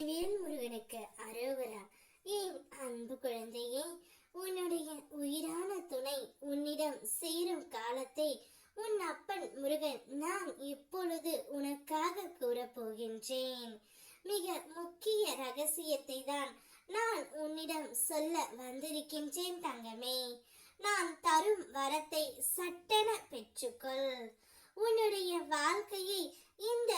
வேல் முருகனுக்கு அரோகரா என் அன்பு குழந்தையே உன்னுடைய உயிரான துணை உன்னிடம் சேரும் காலத்தை உன் அப்பன் முருகன் நான் இப்பொழுது உனக்காக கூறப்போகின்றேன். மிக முக்கிய ரகசியத்தை தான் நான் உன்னிடம் சொல்ல வந்திருக்கின்றேன் தங்கமே. நான் தரும் வரத்தை சட்டென பெற்றுக்கொள். உன்னுடைய வாழ்க்கையை இந்த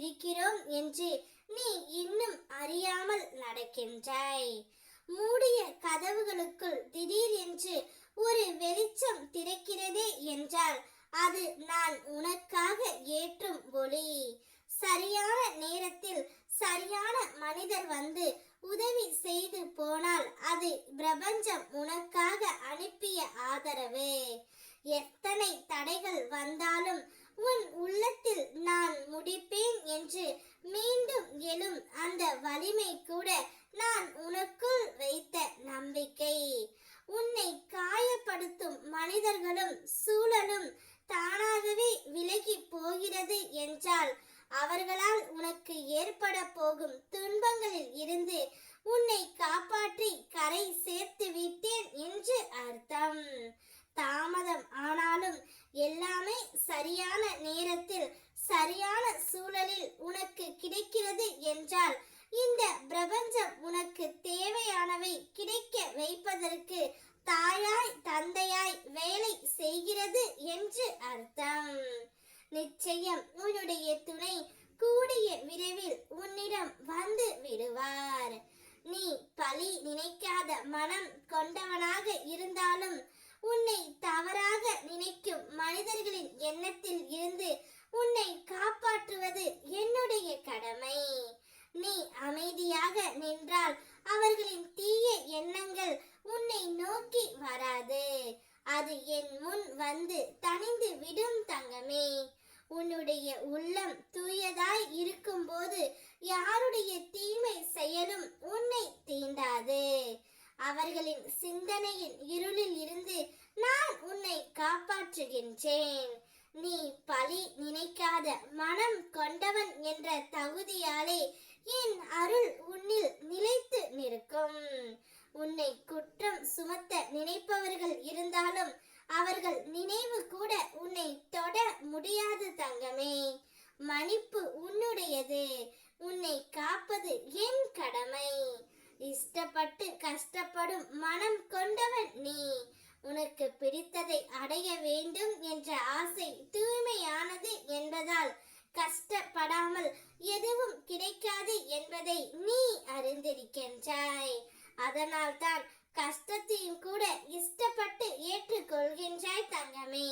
இருக்கிறோம் என்று நீ இன்னும் அறியாமல் நடக்கின்றாய். மூடிய கதவுகளுக்குள் திடீர் என்று ஒரு வெளிச்சம் திறக்கிறதே என்றால் அது நான் உனக்காக ஏற்றும் ஒளி. சரியான நேரத்தில் சரியான மனிதர் வந்து உதவி செய்து போனால் அது பிரபஞ்சம் உனக்காக அனுப்பிய ஆதரவு. எத்தனை தடைகள் வந்தாலும் போகிறது என்றால் அவர்களால் உனக்கு ஏற்பட போகும் துன்பங்களில் இருந்து உன்னை காப்பாற்றி கரை சேர்த்து விட்டேன் என்று அர்த்தம். தாமதம் ஆனாலும் எல்லாமே சரியான நேரத்தில் சரியான சூழலில் உனக்கு கிடைக்கிறது என்றால் இந்த பிரபஞ்சம் உனக்கு தேவையானவை கிடைக்க வைப்பதற்கு தாயாய் தந்தையாய் வேலை செய்கிறது என்று அர்த்தம் நிச்சயம் உன்னுடைய துணை கூடிய விரைவில் உன்னிடம் வந்து விடுவார் நீ பழி நினைக்காத மனம் கொண்டவனாக இருந்தாலும் உன்னை தவறாக நினைக்கும் மனிதர்களின் எண்ணத்தில் இருந்து உன்னை காப்பாற்றுவது என்னுடைய கடமை. நீ அமைதியாக நின்றால் அவர்களின் தீய எண்ணங்கள் உன்னை நோக்கி வராது. அது என் முன் வந்து தணிந்து விடும் தங்கமே. உன்னுடைய உள்ளம் தூயதாய் இருக்கும்போது யாருடைய தீமை செயலும் உன்னை அவர்களின் சிந்தனையின் இருளில் இருந்து நான் உன்னை காப்பாற்றுகின்றேன். நீ பழி நினைக்காத மனம் கொண்டவன் என்ற தகுதியாலே என் அருள் உன்னில் நிலைத்து நிற்கும். உன்னை குற்றம் சுமத்த நினைப்பவர்கள் இருந்தாலும் அவர்கள் நினைவு கூட உன்னை தொட முடியாது தங்கமே மன்னிப்பு உன்னுடையது உன்னை காப்பது என் கடமை இஷ்டப்பட்டு கஷ்டப்படும் மனம் கொண்டவன் நீ. உனக்கு பிடித்ததை அடைய வேண்டும் என்ற ஆசை தூய்மையானது என்பதால் கஷ்டப்படாமல் எதுவும் கிடைக்காது என்பதை நீ அறிந்திருக்கின்றாய். அதனால்தான் கஷ்டத்தையும் கூட இஷ்டப்பட்டு ஏற்றுக்கொள்கின்றாய் தங்கமே.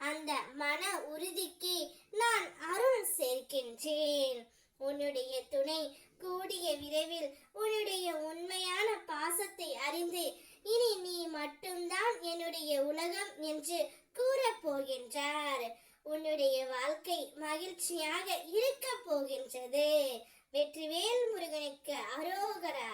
அந்த மன உறுதிக்கு நான் அருள் சேர்க்கின்றேன். உன்னுடைய துணை கூடிய விரைவில் உன்னுடைய உண்மையான பாசத்தை அறிந்து இனி நீ மட்டும்தான் என்னுடைய உலகம் என்று கூறப் போகின்றார் உன்னுடைய வாழ்க்கை மகிழ்ச்சியாக இருக்க போகின்றது. வெற்றிவேல் முருகனுக்கு அரோகரா.